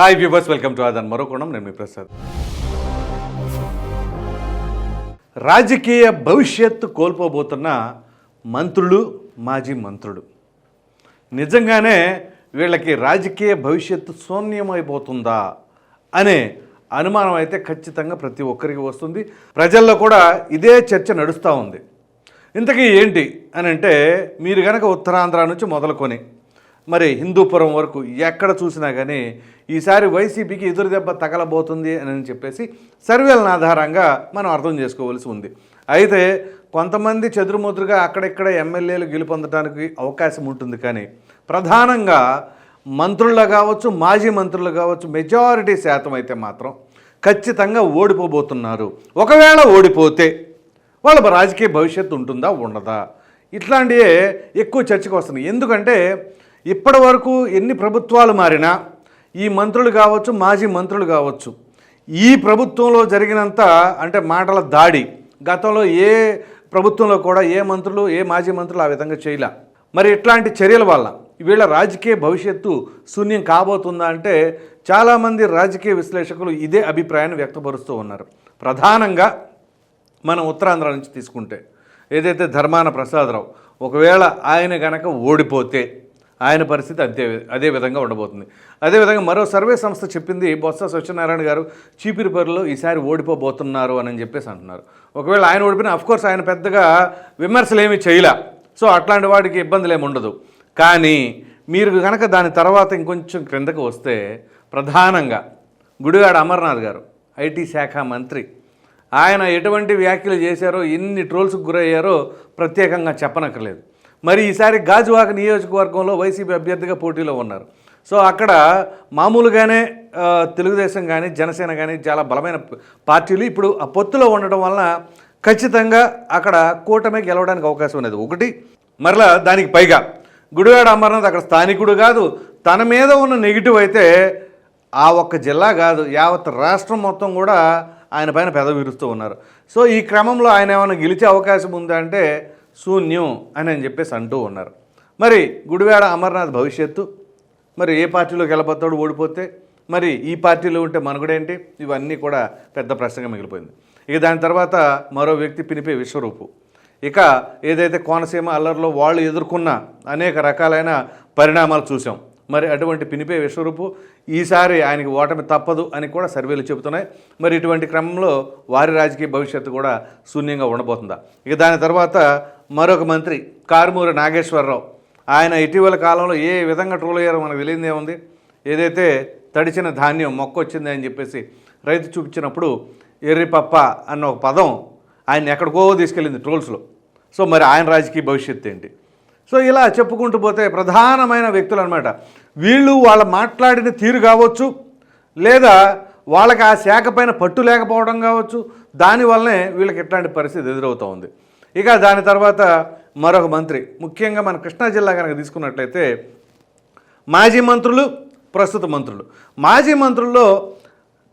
Hi viewers welcome to Aadan. మరో కోణం నేను మీ ప్రసాద్. రాజకీయ భవిష్యత్తు కోల్పోబోతున్న మంత్రులు మాజీ మంత్రులు. నిజంగానే వీళ్ళకి రాజకీయ భవిష్యత్తు శూన్యమైపోతుందా అనే అనుమానం అయితే ఖచ్చితంగా ప్రతి ఒక్కరికి వస్తుంది. ప్రజల్లో కూడా ఇదే చర్చ నడుస్తూ ఉంది. ఇంతకీ ఏంటి అని అంటే మీరు కనుక ఉత్తరాంధ్ర నుంచి మొదలుకొని మరి హిందూపురం వరకు ఎక్కడ చూసినా కానీ ఈసారి వైసీపీకి ఎదురు దెబ్బ తగలబోతుంది అని చెప్పేసి సర్వేలను ఆధారంగా మనం అర్థం చేసుకోవాల్సి ఉంది. అయితే కొంతమంది చెదురుముదురుగా అక్కడిక్కడ ఎమ్మెల్యేలు గెలుపొందడానికి అవకాశం ఉంటుంది కానీ ప్రధానంగా మంత్రులు కావచ్చు మాజీ మంత్రులు కావచ్చు మెజారిటీ శాతం అయితే మాత్రం ఖచ్చితంగా ఓడిపోబోతున్నారు. ఒకవేళ ఓడిపోతే వాళ్ళ రాజకీయ భవిష్యత్తు ఉంటుందా ఉండదా? ఇట్లాంటివే ఎక్కువ చర్చకు వస్తున్నాయి. ఎందుకంటే ఇప్పటి వరకు ఎన్ని ప్రభుత్వాలు మారినా ఈ మంత్రులు కావచ్చు మాజీ మంత్రులు కావచ్చు ఈ ప్రభుత్వంలో జరిగినంత అంటే మాటల దాడి గతంలో ఏ ప్రభుత్వంలో కూడా ఏ మంత్రులు ఏ మాజీ మంత్రులు ఆ విధంగా చేయలే. మరి ఇట్లాంటి చర్యల వల్ల వీళ్ళ రాజకీయ భవిష్యత్తు శూన్యం కాబోతుందా అంటే చాలామంది రాజకీయ విశ్లేషకులు ఇదే అభిప్రాయాన్ని వ్యక్తపరుస్తూ ఉన్నారు. ప్రధానంగా మనం ఉత్తరాంధ్ర నుంచి తీసుకుంటే ఏదైతే ధర్మాన ప్రసాదరావు ఒకవేళ ఆయన గనక ఓడిపోతే ఆయన పరిస్థితి అంతే అదే విధంగా ఉండబోతుంది. అదేవిధంగా మరో సర్వే సంస్థ చెప్పింది బొత్స సత్యనారాయణ గారు చీపిరిపరిలో ఈసారి ఓడిపోబోతున్నారు అని చెప్పేసి అంటున్నారు. ఒకవేళ ఆయన ఓడిపోయినా అఫ్కోర్స్ ఆయన పెద్దగా విమర్శలు ఏమీ చేయలే. సో అట్లాంటి వాడికి ఇబ్బందులు ఏమి ఉండదు. కానీ మీరు కనుక దాని తర్వాత ఇంకొంచెం క్రిందకు వస్తే ప్రధానంగా గుడిగాడ అమర్నాథ్ గారు ఐటీ శాఖ మంత్రి ఆయన ఎటువంటి వ్యాఖ్యలు చేశారో ఎన్ని ట్రోల్స్కి గురయ్యారో ప్రత్యేకంగా చెప్పనక్కర్లేదు. మరి ఈసారి గాజువాక నియోజకవర్గంలో వైసీపీ అభ్యర్థిగా పోటీలో ఉన్నారు. సో అక్కడ మామూలుగానే తెలుగుదేశం కానీ జనసేన కానీ చాలా బలమైన పార్టీలు ఇప్పుడు ఆ పొత్తులో ఉండటం వలన ఖచ్చితంగా అక్కడ కూటమి గెలవడానికి అవకాశం ఉన్నది. ఒకటి మరలా దానికి పైగా గుడివాడ అమర్నాథ్ అక్కడ స్థానికుడు కాదు తన మీద ఉన్న నెగిటివ్ అయితే ఆ ఒక్క జిల్లా కాదు యావత్ రాష్ట్రం మొత్తం కూడా ఆయన పైన పెద విరుస్తూ ఉన్నారు. సో ఈ క్రమంలో ఆయన ఏమైనా గెలిచే అవకాశం ఉందా అంటే శూన్యం అని అని చెప్పేసి అంటూ ఉన్నారు. మరి గుడివాడ అమర్నాథ్ భవిష్యత్తు మరి ఏ పార్టీలోకి వెళ్ళబోతాడు ఓడిపోతే మరి ఈ పార్టీలో ఉంటే మనుగడేంటి? ఇవన్నీ కూడా పెద్ద ప్రశ్నగా మిగిలిపోయింది. ఇక దాని తర్వాత మరో వ్యక్తి పినిపే విశ్వరూపు. ఇక ఏదైతే కోనసీమ అల్లర్లో వాళ్ళు ఎదుర్కొన్న అనేక రకాలైన పరిణామాలు చూసాం మరి అటువంటి పినిపే విశ్వరూపు ఈసారి ఆయనకి ఓటమి తప్పదు అని కూడా సర్వేలు చెబుతున్నాయి. మరి ఇటువంటి క్రమంలో వారి రాజకీయ భవిష్యత్తు కూడా శూన్యంగా ఉండబోతుందా? ఇక దాని తర్వాత మరొక మంత్రి కారుమూరి నాగేశ్వరరావు. ఆయన ఇటీవల కాలంలో ఏ విధంగా ట్రోల్ అయ్యారో మనకు తెలియదే ఉంది. ఏదైతే తడిచిన ధాన్యం మొక్క వచ్చింది అని చెప్పేసి రైతు చూపించినప్పుడు ఎర్రిపప్ప అన్న ఒక పదం ఆయన ఎక్కడికో తీసుకెళ్ళింది ట్రోల్స్లో. సో మరి ఆయన రాజకీయ భవిష్యత్తు ఏంటి? సో ఇలా చెప్పుకుంటూ పోతే ప్రధానమైన వ్యక్తులు అనమాట వీళ్ళు వాళ్ళ మాట్లాడిన తీరు కావచ్చు లేదా వాళ్ళకి ఆ శాఖ పైన పట్టు లేకపోవడం కావచ్చు దానివల్లనే వీళ్ళకి ఇట్లాంటి పరిస్థితి ఎదురవుతూ ఉంది. ఇక దాని తర్వాత మరొక మంత్రి. ముఖ్యంగా మన కృష్ణా జిల్లా కనుక తీసుకున్నట్లయితే మాజీ మంత్రులు ప్రస్తుత మంత్రులు. మాజీ మంత్రుల్లో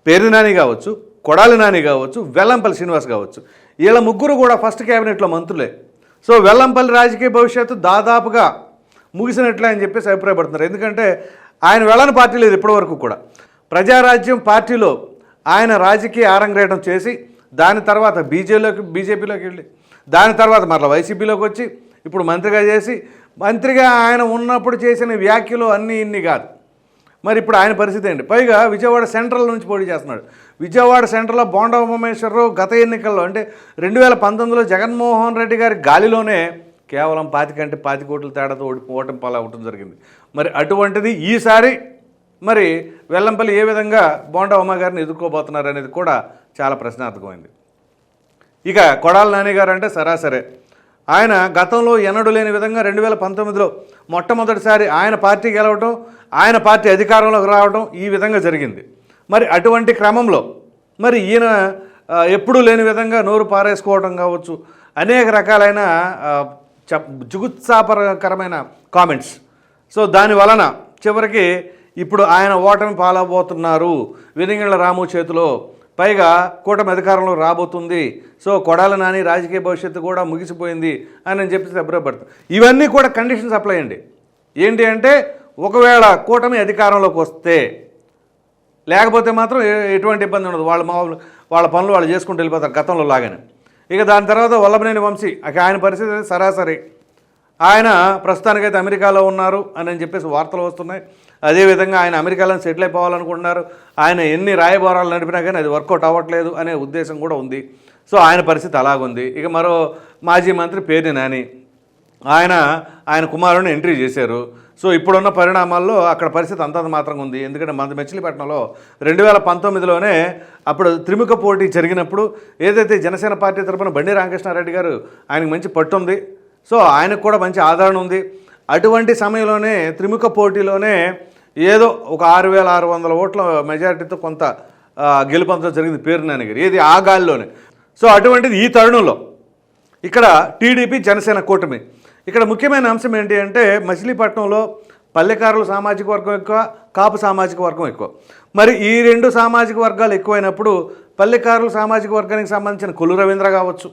పేరు నాని కావచ్చు కొడాలి నాని కావచ్చు వెల్లంపల్లి శ్రీనివాస్ కావచ్చు. వీళ్ళ ముగ్గురు కూడా ఫస్ట్ క్యాబినెట్లో మంత్రులే. సో వెల్లంపల్లి రాజకీయ భవిష్యత్తు దాదాపుగా ముగిసినట్లే అని చెప్పేసి అభిప్రాయపడుతున్నారు. ఎందుకంటే ఆయన వెళ్ళని పార్టీ లేదు ఇప్పటివరకు కూడా. ప్రజారాజ్యం పార్టీలో ఆయన రాజకీయ ఆరంగేటం చేసి దాని తర్వాత బీజేలోకి బీజేపీలోకి వెళ్ళి దాని తర్వాత మరలా వైసీపీలోకి వచ్చి ఇప్పుడు మంత్రిగా చేసి మంత్రిగా ఆయన ఉన్నప్పుడు చేసిన వ్యాఖ్యలు అన్నీ ఇన్ని కాదు. మరి ఇప్పుడు ఆయన పరిస్థితి ఏంటి? పైగా విజయవాడ సెంట్రల్ నుంచి పోటీ చేస్తున్నాడు. విజయవాడ సెంట్రల్లో బోండా ఉమేశ్వరరావు గత ఎన్నికల్లో అంటే రెండు వేల పంతొమ్మిదిలో జగన్మోహన్ రెడ్డి గారి గాలిలోనే కేవలం పాతికంటే పాతి కోట్ల తేడాతో ఓడి ఓటమి పాలు అవటం జరిగింది. మరి అటువంటిది ఈసారి మరి వెల్లంపల్లి ఏ విధంగా బోండా ఉమా గారిని ఎదుర్కోబోతున్నారు అనేది కూడా చాలా ప్రశ్నార్థకమైంది. ఇక కొడాల నాని గారు అంటే సరాసరే. ఆయన గతంలో ఎన్నడూ లేని విధంగా రెండు వేల పంతొమ్మిదిలో మొట్టమొదటిసారి ఆయన పార్టీ గెలవటం ఆయన పార్టీ అధికారంలోకి రావడం ఈ విధంగా జరిగింది. మరి అటువంటి క్రమంలో మరి ఈయన ఎప్పుడూ లేని విధంగా నోరు పారేసుకోవడం కావచ్చు అనేక రకాలైన చ- జుగుత్సాపరకరమైన కామెంట్స్. సో దాని వలన చివరికి ఇప్పుడు ఆయన ఓటమి పాలబోతున్నారు వెనిగిళ్ళ రాము చేతిలో పైగా కూటమి అధికారంలో రాబోతుంది. సో కొడాల నాని రాజకీయ భవిష్యత్తు కూడా ముగిసిపోయింది అని అని చెప్పేసి అభిప్రాయపడుతుంది ఇవన్నీ కూడా కండిషన్స్ అప్లై అండి. ఏంటి అంటే ఒకవేళ కూటమి అధికారంలోకి వస్తే లేకపోతే మాత్రం ఎటువంటి ఇబ్బంది ఉండదు. వాళ్ళ మామూలు వాళ్ళ పనులు వాళ్ళు చేసుకుంటూ వెళ్ళిపోతారు గతంలో లాగానే. ఇక దాని తర్వాత వల్లభనేని వంశీ ఇక ఆయన పరిస్థితి సరాసరి. ఆయన ప్రస్తుతానికైతే అమెరికాలో ఉన్నారు అని అని చెప్పేసి వార్తలు వస్తున్నాయి. అదేవిధంగా ఆయన అమెరికాలో సెటిల్ అయిపోవాలనుకుంటున్నారు. ఆయన ఎన్ని రాయబారాలు నడిపినా కానీ అది వర్కౌట్ అవ్వట్లేదు అనే ఉద్దేశం కూడా ఉంది. సో ఆయన పరిస్థితి అలాగుంది. ఇక మరో మాజీ మంత్రి పేర్ని నాని. ఆయన ఆయన కుమారుని ఎంట్రీ చేశారు. సో ఇప్పుడున్న పరిణామాల్లో అక్కడ పరిస్థితి అంతంత మాత్రంగా ఉంది. ఎందుకంటే మన మెచ్చిలిపట్నంలో రెండు వేల పంతొమ్మిదిలోనే అప్పుడు త్రిముఖ పోటీ జరిగినప్పుడు ఏదైతే జనసేన పార్టీ తరపున బండి రామకృష్ణారెడ్డి గారు ఆయనకు మంచి పట్టు ఉంది. సో ఆయనకు కూడా మంచి ఆదరణ ఉంది. అటువంటి సమయంలోనే త్రిముఖ పోటీలోనే ఏదో ఒక ఆరు వేల ఆరు వందల ఓట్ల మెజారిటీతో కొంత గెలుపొందడం జరిగింది పేరు నాన్నగారు. ఏది ఆ గాలిలోనే. సో అటువంటిది ఈ తరుణంలో. ఇక్కడ టీడీపీ జనసేన కూటమి. ఇక్కడ ముఖ్యమైన అంశం ఏంటి అంటే మచిలీపట్నంలో పల్లెకారుల సామాజిక వర్గం ఎక్కువ కాపు సామాజిక వర్గం ఎక్కువ. మరి ఈ రెండు సామాజిక వర్గాలు ఎక్కువైనప్పుడు పల్లెకారుల సామాజిక వర్గానికి సంబంధించిన కొల్లు రవీంద్ర కావచ్చు.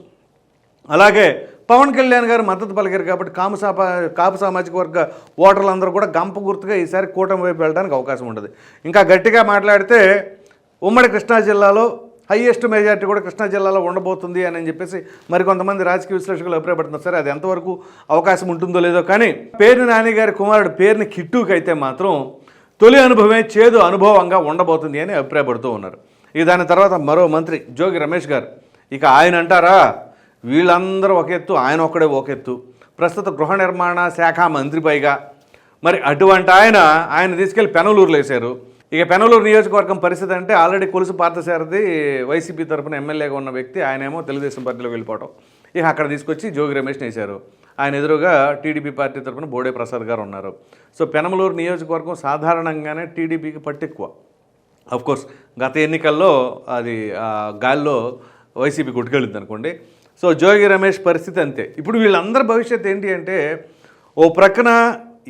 అలాగే పవన్ కళ్యాణ్ గారు మద్దతు పలికారు కాబట్టి కాము సాపా కాపు సామాజిక వర్గ ఓటర్లందరూ కూడా గంప గుర్తుగా ఈసారి కూటమి వైపు వెళ్ళడానికి అవకాశం ఉండదు. ఇంకా గట్టిగా మాట్లాడితే ఉమ్మడి కృష్ణా జిల్లాలో హయ్యెస్ట్ మెజార్టీ కూడా కృష్ణా జిల్లాలో ఉండబోతుంది అని చెప్పేసి మరికొంతమంది రాజకీయ విశ్లేషకులు అభిప్రాయపడుతున్నారు. సరే అది ఎంతవరకు అవకాశం ఉంటుందో లేదో కానీ పేరు నాని గారి కుమారుడు పేరుని కిట్టుకి అయితే మాత్రం తొలి అనుభవమే చేదు అనుభవంగా ఉండబోతుంది అని అభిప్రాయపడుతూ ఉన్నారు. ఇక దాని తర్వాత మరో మంత్రి జోగి రమేష్ గారు. ఇక ఆయన అంటారా? వీళ్ళందరూ ఒక ఎత్తు ఆయన ఒక్కడే ఒక ఎత్తు. ప్రస్తుత గృహ నిర్మాణ శాఖ మంత్రి పైగా. మరి అటువంటి ఆయన ఆయన తీసుకెళ్ళి పెనలూరులో వేశారు. ఇక పెనలూరు నియోజకవర్గం పరిస్థితి అంటే ఆల్రెడీ కొలుసు పార్థసారథి వైసీపీ తరఫున ఎమ్మెల్యేగా ఉన్న వ్యక్తి ఆయనేమో తెలుగుదేశం పార్టీలో వెళ్ళిపోవడం ఇక అక్కడ తీసుకొచ్చి జోగి రమేష్ని వేశారు. ఆయన ఎదురుగా టీడీపీ పార్టీ తరఫున బోడే ప్రసాద్ గారు ఉన్నారు. సో పెనమలూరు నియోజకవర్గం సాధారణంగానే టీడీపీకి పట్టెక్కువ. అఫ్కోర్స్ గత ఎన్నికల్లో అది గాల్లో వైసీపీ కొట్టుకెళ్ళింది అనుకోండి సో జోగి రమేష్ పరిస్థితి అంతే. ఇప్పుడు వీళ్ళందరి భవిష్యత్ ఏంటి అంటే ఓ ప్రక్కన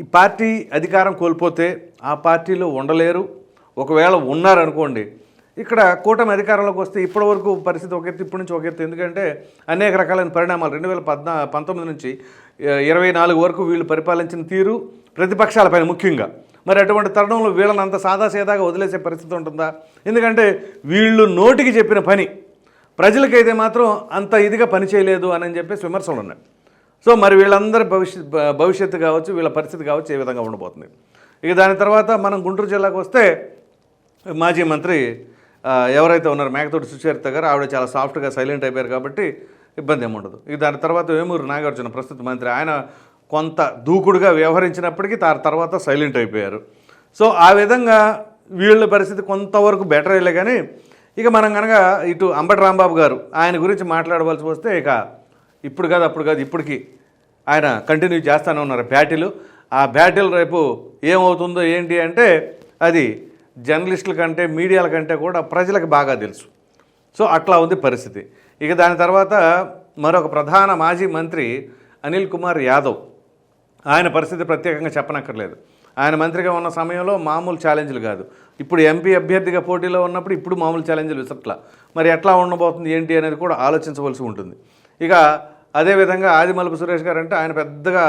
ఈ పార్టీ అధికారం కోల్పోతే ఆ పార్టీలో ఉండలేరు. ఒకవేళ ఉన్నారనుకోండి ఇక్కడ కూటమి అధికారంలోకి వస్తే ఇప్పటి వరకు పరిస్థితి ఒక ఎత్తు ఇప్పటి నుంచి ఒక ఎత్తు. ఎందుకంటే అనేక రకాలైన పరిణామాలు రెండు వేల పద్నా పంతొమ్మిది నుంచి ఇరవై నాలుగు వరకు వీళ్ళు పరిపాలించిన తీరు ప్రతిపక్షాలపైన ముఖ్యంగా. మరి అటువంటి తరుణంలో వీళ్ళని అంత సాదాసీదాగా వదిలేసే పరిస్థితి ఉంటుందా? ఎందుకంటే వీళ్ళు నోటికి చెప్పిన పని ప్రజలకైతే మాత్రం అంత ఇదిగా పనిచేయలేదు అని చెప్పేసి విమర్శలు ఉన్నాయి. సో మరి వీళ్ళందరి భవిష్యత్ భవిష్యత్తు కావచ్చు వీళ్ళ పరిస్థితి కావచ్చు ఏ విధంగా ఉండబోతుంది. ఇక దాని తర్వాత మనం గుంటూరు జిల్లాకు వస్తే మాజీ మంత్రి ఎవరైతే ఉన్నారో మేకతోటి సుచరిత గారు ఆవిడ చాలా సాఫ్ట్గా సైలెంట్ అయిపోయారు కాబట్టి ఇబ్బంది ఏమి ఉండదు. ఇక దాని తర్వాత వేమూరు నాగార్జున ప్రస్తుత మంత్రి ఆయన కొంత దూకుడుగా వ్యవహరించినప్పటికీ దాని తర్వాత సైలెంట్ అయిపోయారు. సో ఆ విధంగా వీళ్ళ పరిస్థితి కొంతవరకు బెటర్ అయ్యలే కానీ ఇక మనం కనుక ఇటు అంబటి రాంబాబు గారు ఆయన గురించి మాట్లాడవలసి వస్తే ఇక ఇప్పుడు కాదు అప్పుడు కాదు ఇప్పటికి ఆయన కంటిన్యూ చేస్తూనే ఉన్నారు బ్యాటిల్. ఆ బ్యాటిల్ రేపు ఏమవుతుందో ఏంటి అంటే అది జర్నలిస్టుల కంటే మీడియాల కంటే కూడా ప్రజలకు బాగా తెలుసు. సో అట్లా ఉంది పరిస్థితి. ఇక దాని తర్వాత మరొక ప్రధాన మాజీ మంత్రి అనిల్ కుమార్ యాదవ్. ఆయన పరిస్థితి ప్రత్యేకంగా చెప్పనక్కర్లేదు. ఆయన మంత్రిగా ఉన్న సమయంలో మామూలు ఛాలెంజ్లు కాదు. ఇప్పుడు ఎంపీ అభ్యర్థిగా పోటీలో ఉన్నప్పుడు ఇప్పుడు మామూలు ఛాలెంజ్లు విసట్లా మరి ఎట్లా ఉండబోతుంది ఏంటి అనేది కూడా ఆలోచించవలసి ఉంటుంది. ఇక అదేవిధంగా ఆదిమలపు సురేష్ గారు అంటే ఆయన పెద్దగా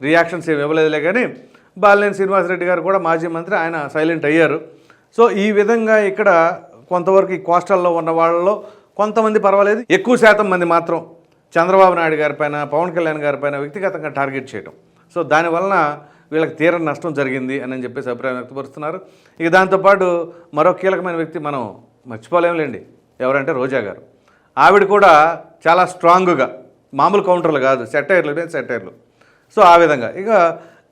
రియాక్షన్స్ ఏమి ఇవ్వలేదులే కానీ బాలినేని శ్రీనివాసరెడ్డి గారు కూడా మాజీ మంత్రి ఆయన సైలెంట్ అయ్యారు. సో ఈ విధంగా ఇక్కడ కొంతవరకు ఈ కోస్టల్లో ఉన్న వాళ్ళలో కొంతమంది పర్వాలేదు. ఎక్కువ శాతం మంది మాత్రం చంద్రబాబు నాయుడు గారిపైన పవన్ కళ్యాణ్ గారిపైన వ్యక్తిగతంగా టార్గెట్ చేయడం సో దానివలన వీళ్ళకి తీర నష్టం జరిగింది అని చెప్పేసి అభిప్రాయం వ్యక్తపరుస్తున్నారు. ఇక దాంతోపాటు మరో కీలకమైన వ్యక్తి మనం మర్చిపోలేములేండి ఎవరంటే రోజా గారు. ఆవిడ కూడా చాలా స్ట్రాంగ్గా మామూలు కౌంటర్లు కాదు సెటైర్లు మీద సెటైర్లు సో ఆ విధంగా. ఇక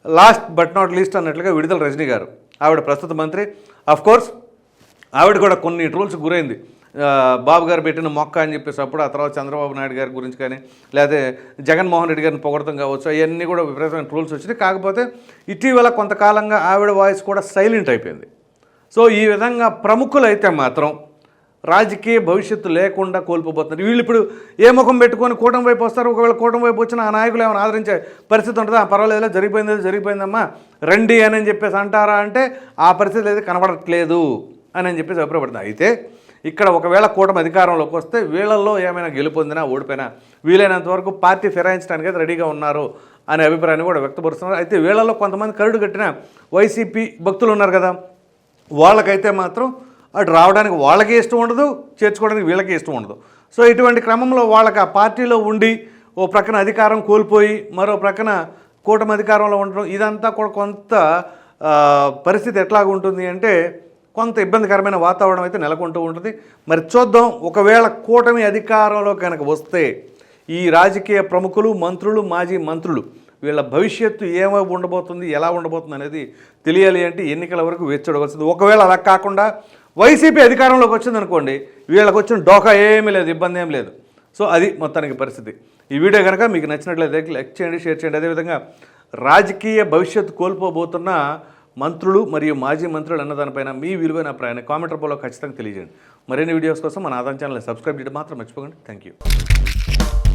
లాస్ట్ బట్ నాట్ లీస్ట్ అన్నట్లుగా విడుదల రజనీ గారు. ఆవిడ ప్రస్తుత మంత్రి. అఫ్ కోర్స్ ఆవిడ కూడా కొన్ని ట్రోల్స్ గురైంది. బాబు గారు పెట్టిన మొక్క అని చెప్పేసి అప్పుడు ఆ తర్వాత చంద్రబాబు నాయుడు గారి గురించి కానీ లేకపోతే జగన్మోహన్ రెడ్డి గారిని పొగడతం కావచ్చు అవన్నీ కూడా విపరీతమైన ట్రోల్స్ వచ్చినాయి. కాకపోతే ఇటీవల కొంతకాలంగా ఆవిడ వాయిస్ కూడా సైలెంట్ అయిపోయింది. సో ఈ విధంగా ప్రముఖులైతే మాత్రం రాజకీయ భవిష్యత్తు లేకుండా కోల్పోతున్నారు వీళ్ళు ఇప్పుడు ఏ ముఖం పెట్టుకొని కూటమి వైపు వస్తారు? ఒకవేళ కూటమి వైపు వచ్చిన ఆ నాయకులు ఏమైనా ఆదరించే పరిస్థితి ఉంటుందా? "ఆ, పర్వాలేదులే జరిగిపోయింది జరిగిపోయిందమ్మా రండి అని చెప్పేసి అంటారా అంటే ఆ పరిస్థితి అయితే కనబడట్లేదు అని అని చెప్పేసి అభిప్రాయపడుతుంది అయితే ఇక్కడ ఒకవేళ కూటమి అధికారంలోకి వస్తే వీళ్ళల్లో ఏమైనా గెలుపొందినా ఓడిపోయినా వీలైనంత వరకు పార్టీ ఫిరాయించడానికి అయితే రెడీగా ఉన్నారు అనే అభిప్రాయాన్ని కూడా వ్యక్తపరుస్తున్నారు. అయితే వీళ్ళల్లో కొంతమంది కరుడు కట్టిన వైసీపీ భక్తులు ఉన్నారు కదా. వాళ్ళకైతే మాత్రం అటు రావడానికి వాళ్ళకి ఇష్టం ఉండదు చేర్చుకోవడానికి వీళ్ళకి ఇష్టం ఉండదు. సో ఇటువంటి క్రమంలో వాళ్ళకి ఆ పార్టీలో ఉండి ఓ ప్రక్కన అధికారం కోల్పోయి మరో ప్రక్కన కూటమి అధికారంలో ఉండడం ఇదంతా కూడా కొంత పరిస్థితి ఎట్లాగుంటుంది అంటే కొంత ఇబ్బందికరమైన వాతావరణం అయితే నెలకొంటూ ఉంటుంది. మరి చూద్దాం ఒకవేళ కూటమి అధికారంలో కనుక వస్తే ఈ రాజకీయ ప్రముఖులు మంత్రులు మాజీ మంత్రులు వీళ్ళ భవిష్యత్తు ఏమై ఉండబోతుంది ఎలా ఉండబోతుంది అనేది తెలియాలి అంటే ఎన్నికల వరకు వెచ్చడవలసింది ఒకవేళ అలా కాకుండా వైసీపీ అధికారంలోకి వచ్చిందనుకోండి వీళ్ళకి వచ్చిన డోకా ఏమీ లేదు ఇబ్బంది ఏం లేదు. సో అది మొత్తానికి పరిస్థితి. ఈ వీడియో కనుక మీకు నచ్చినట్లయితే లైక్ చేయండి షేర్ చేయండి. అదేవిధంగా రాజకీయ భవిష్యత్తు కోల్పోబోతున్న మంత్రులు మరియు మాజీ మంత్రులు అన్న దానిపైన మీ విలువైన అభిప్రాయాన్ని కామెంట్ రూపంలో ఖచ్చితంగా తెలియజేయండి. మరిన్ని వీడియోస్ కోసం మన ఆదాయం ఛానల్ని సబ్స్క్రైబ్ చేయడం మాత్రం మర్చిపోకండి. Thank you